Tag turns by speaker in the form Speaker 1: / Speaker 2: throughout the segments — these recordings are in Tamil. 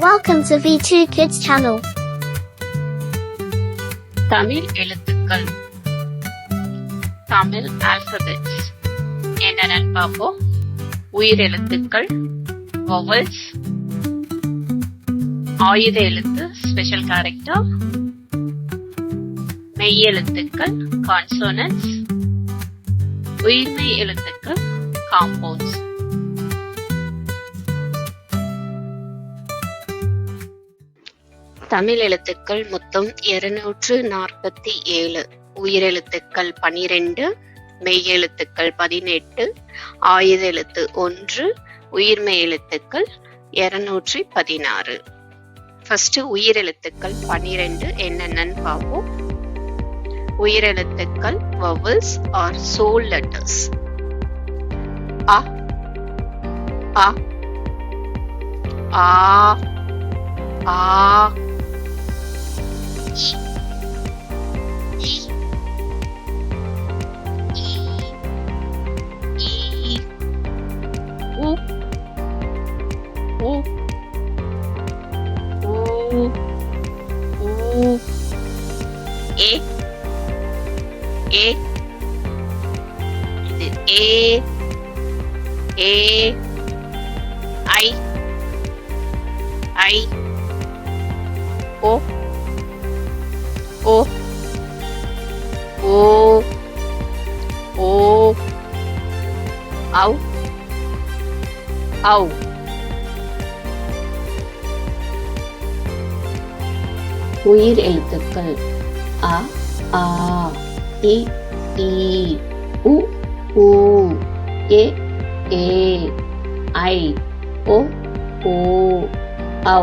Speaker 1: Welcome to V2 Kids channel.
Speaker 2: Tamil எழுத்துக்கள். தமிழ் ஆல்பபெட்ஸ் என்னென்னு பார்ப்போம் உயிர் எழுத்துக்கள் வவல்ஸ் ஆயுத எழுத்து ஸ்பெஷல் கேரக்டர் மெய் எழுத்துக்கள் கான்சோனன்ஸ் உயிர்மை எழுத்துக்கள் காம்பவுண்ட்ஸ் தமிழ் எழுத்துக்கள் மொத்தம் இருநூற்று நாற்பத்தி ஏழு. உயிரெழுத்துக்கள் பனிரெண்டு மெய்யெழுத்துக்கள் பதினெட்டு ஆயுத எழுத்து ஒன்று உயிர்மெய் எழுத்துக்கள் இருநூற்றி பதினாறு. ஃபர்ஸ்ட் உயிரெழுத்துக்கள் பனிரெண்டு என்னென்னு பார்ப்போம். உயிரெழுத்துக்கள் வவல்ஸ் ஆர் சோல் லெட்டர்ஸ் அ அ ஆ ஆ இ இ இ உ உ ஊ ஊ ஏ ஏ இது ஏ ஏ ஐ ஐ ஓ ஓ ஓ ஓ ஔ ஔ உயிர் எழுத்துக்கள் அ ஆ இ ஈ உ ஊ ஏ ஏ ஐ ஓ ஓ ஔ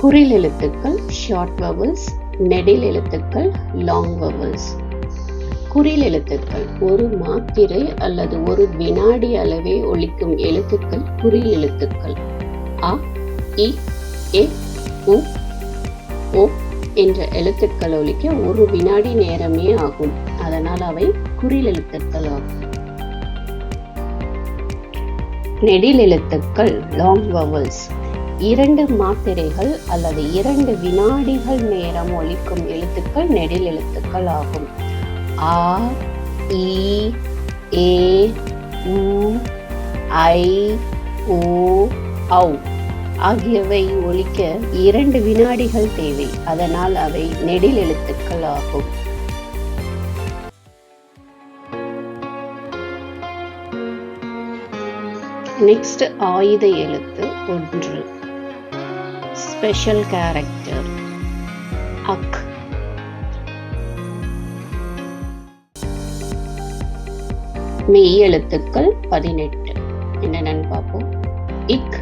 Speaker 2: குறில் எழுத்துக்கள் ஷார்ட் வவல்ஸ் நெடில் எழுத்துக்கள் லாங் வவல்ஸ் குறில் எழுத்துக்கள் ஒரு மாத்திரை அல்லது ஒரு வினாடி அளவே ஒழிக்கும் எழுத்துக்கள் குறில் எழுத்துக்கள். அ இ எ உ ஓ என்ற எழுத்துக்கள் ஒழிக்க ஒரு வினாடி நேரமே ஆகும். அதனால் அவை குறில் எழுத்துக்கள் ஆகும். நெடில் எழுத்துக்கள் லாங் வவல்ஸ் இரண்டு மாத்திரைகள் அல்லது இரண்டு வினாடிகள் நேரம் ஒலிக்கும் எழுத்துக்கள் நெடில் எழுத்துக்கள் ஆகும். ஆ இ ஏ உ ஐ ஓ ஔ ஆகியவை ஒலிக்க இரண்டு வினாடிகள் தேவை. அதனால் அவை நெடில் எழுத்துக்கள் ஆகும். நெக்ஸ்ட் ஆயுத எழுத்து ஒன்று. ஸ்பெஷல் கேரக்டர் அக் மெய் எழுத்துக்கள் பதினெட்டு. என்னென்னு பார்ப்போம். இக்.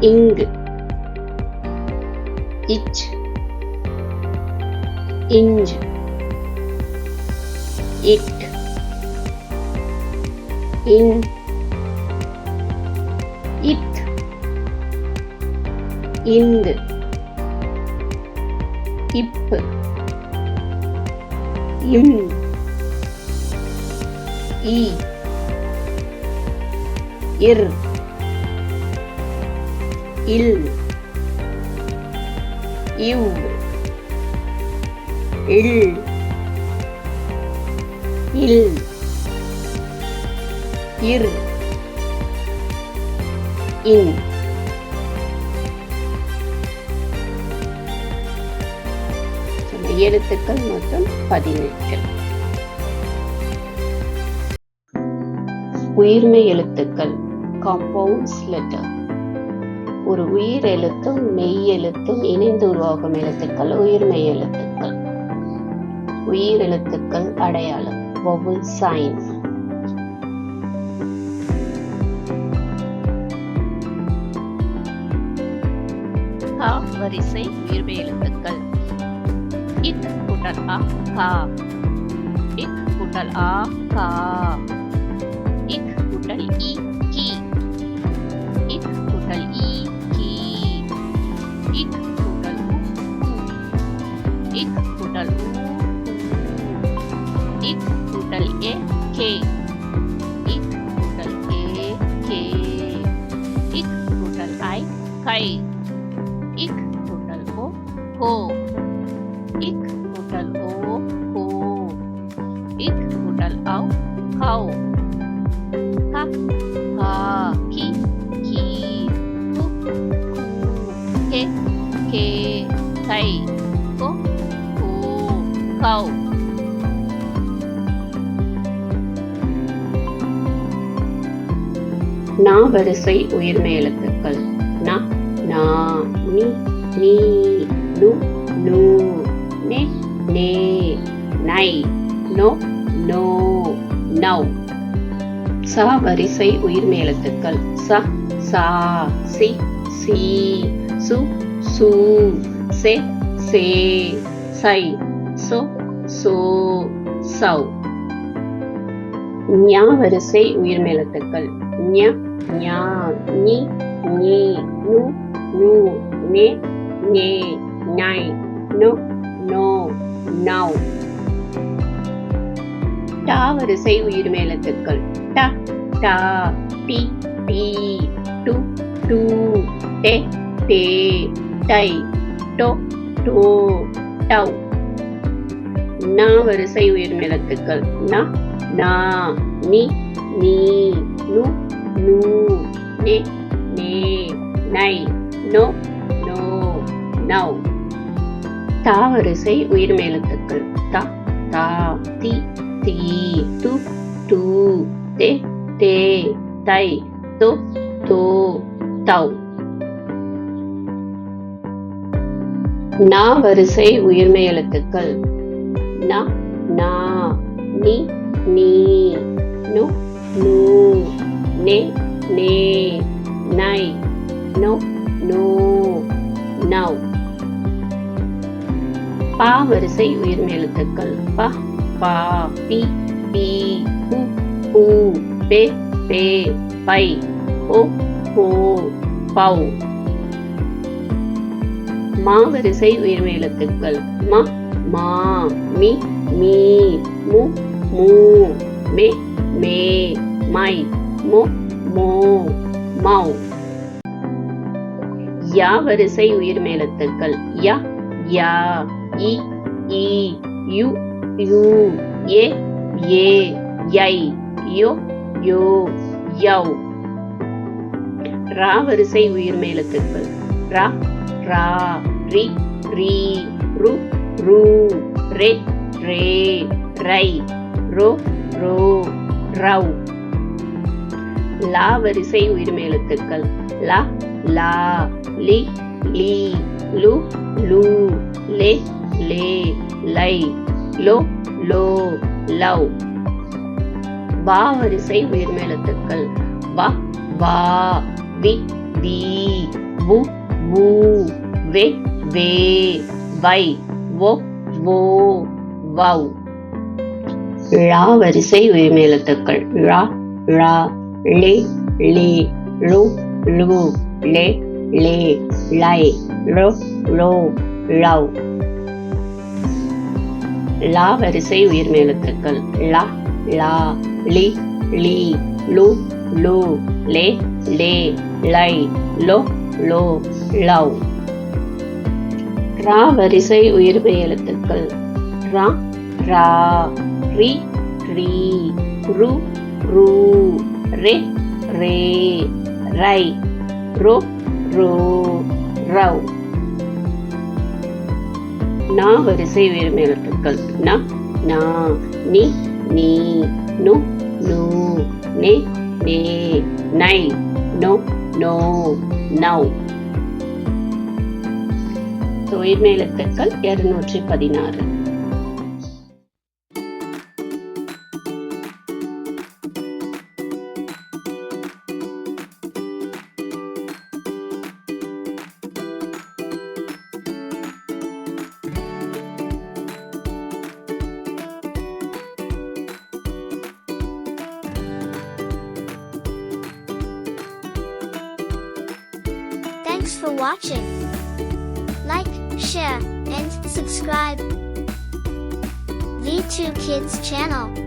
Speaker 2: இங்கு. இச். இஞ்ச். இட். இன். இட். இங்கு இப்பு. இம். இ இர். இல். இவ். இல். இல். இர். இன். எழுத்துக்கள் மொத்தம் பதினெட்டு. உயிர்மெய் எழுத்துக்கள் காம்பவுண்ட்ஸ் லெட்டர் ஒரு உயிர் எழுத்தும் மெய் எழுத்தும் இணைந்து உருவாகும் எழுத்துக்கள் உயிர்மெய் எழுத்துக்கள். உயிர் எழுத்துக்கள் அடையாளம் வவுல் சைன் வரிசை உயிர்மெய் எழுத்துக்கள். आ एक कुंडल आ एक कुंडल ई की। एक कुंडल ई की। एक कुंडल एक कुंडल एक कुंडल ए के। एक कुंडल ए के।
Speaker 3: एक कुंडल आई खाई। एक कुंडल ओ हो। கௌ
Speaker 2: நா வரிசை உயிர் எழுத்துக்கள் ந நா நி நீ நு நூ நே நே நை நோ நோ நௌ. ச வரிசை உயிர் எழுத்துக்கள் ச சா சி சி சு சு சே சே சை. சோ சோ சௌ. ஞா வரிசை உயிர்மெய் எழுத்துக்கள் ஞ ஞா நி நி நு நு நே நே நை நு நோ நௌ டா வரிசை உயிர்மெய் எழுத்துக்கள் ட டா டி டி டு டு டே டே டை டோ டோ டௌ. நா வரிசை உயிர் எழுத்துக்கள் ந நா நி நீ நு நூ நே நே நை நோ நோ நௌ. தா வரிசை உயிர்மெய் எழுத்துக்கள் த தா தி தி து டு தே தே தை தோ தோ தௌ. நா வரிசை உயிர்மெய் எழுத்துக்கள் ந நா நி நீ நு நூ நே நே நை நு நோ நௌ பா வரிசை உயிர்மெய் எழுத்துக்கள். ப பா பி பி பு பூ பே பே பை ஓ போ பௌ. மாவரிசை வரிசை எழுத்துக்கள். ம மா மி மீ மு மூ மே மே மை மு மோ மௌ. யா வரிசை உயிர் மேலத்துக்கள். ய யா இ இ யு யூ ஏ ஏ யை யோ யோ யௌ. ரா வரிசை உயிர் மேலத்துக்கள். ரா ரா ரி ரி ரு ரூ ரே ரே ரை ரோ ரோ ரவ் லா வரிசை உயிர்மெய் எழுத்துக்கள். லா லா லி லி லு லு லே லே லை லோ லோ லவ். வா வரிசை உயிர்மெய் எழுத்துக்கள். வா வா வி வி வு வு வே வே வை. வவ் ழா வரிசை உயிர்மேலத்துக்கள் ழா ழா லே லே ழு ழு லே லே லை ழு ழோ ழவ் லா வரிசை உயிர்மேலத்துக்கள் எழுத்துக்கள் லா லா லி லீ லு லு லே லே லை லோ லோ லவ். ரா வரிசை உயிர்மை எழுத்துக்கள். ரா ரா ரி ரி ரு ரு ரே ரே ரை ரோ ரோ ரவ் நா வரிசை உயிர்மை எழுத்துக்கள். ந நா நி நீ நு நு நே நே நை நோ நோ நவ் உயிர்மெய் எழுத்துக்கள் இருநூற்றி பதினாறு
Speaker 1: Thanks for watching. Share, and subscribe. V2 Kids channel.